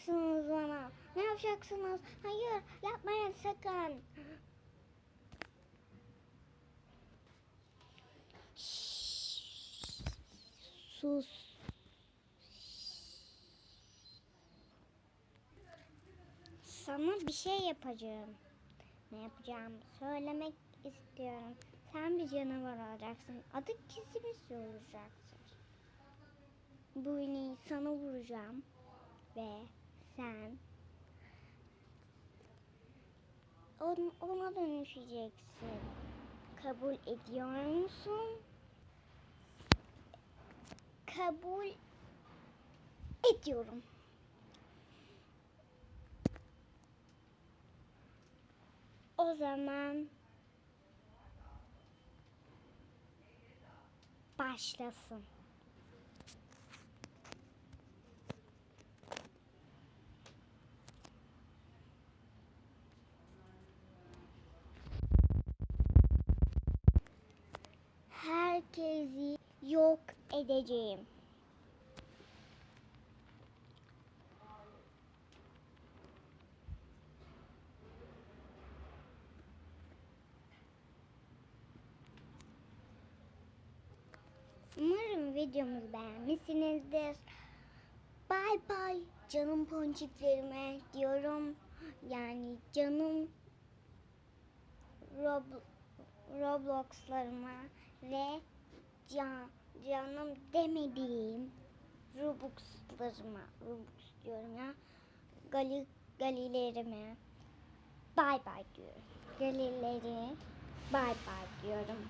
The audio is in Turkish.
yapacaksınız bana? Ne yapacaksınız? Hayır yapmayın sakın. Sus. Sana bir şey yapacağım. Ne yapacağım? Söylemek istiyorum. Sen bir canavar olacaksın. Adı Kizimiz olacaksın. Bu iğneyi sana vuracağım. Ve sen on- ona dönüşeceksin. Kabul ediyor musun? Kabul ediyorum. O zaman başlasın. Herkesi yok edeceğim. Umarım videomuzu beğenmişsinizdir. Bay bay canım ponçiklerime diyorum. Yani canım Rob Roblox'larıma ve can, canım demediğim Robux'larıma Robux diyorum ya. Gali, galilerime bay bay diyorum. Galileri bay bay diyorum.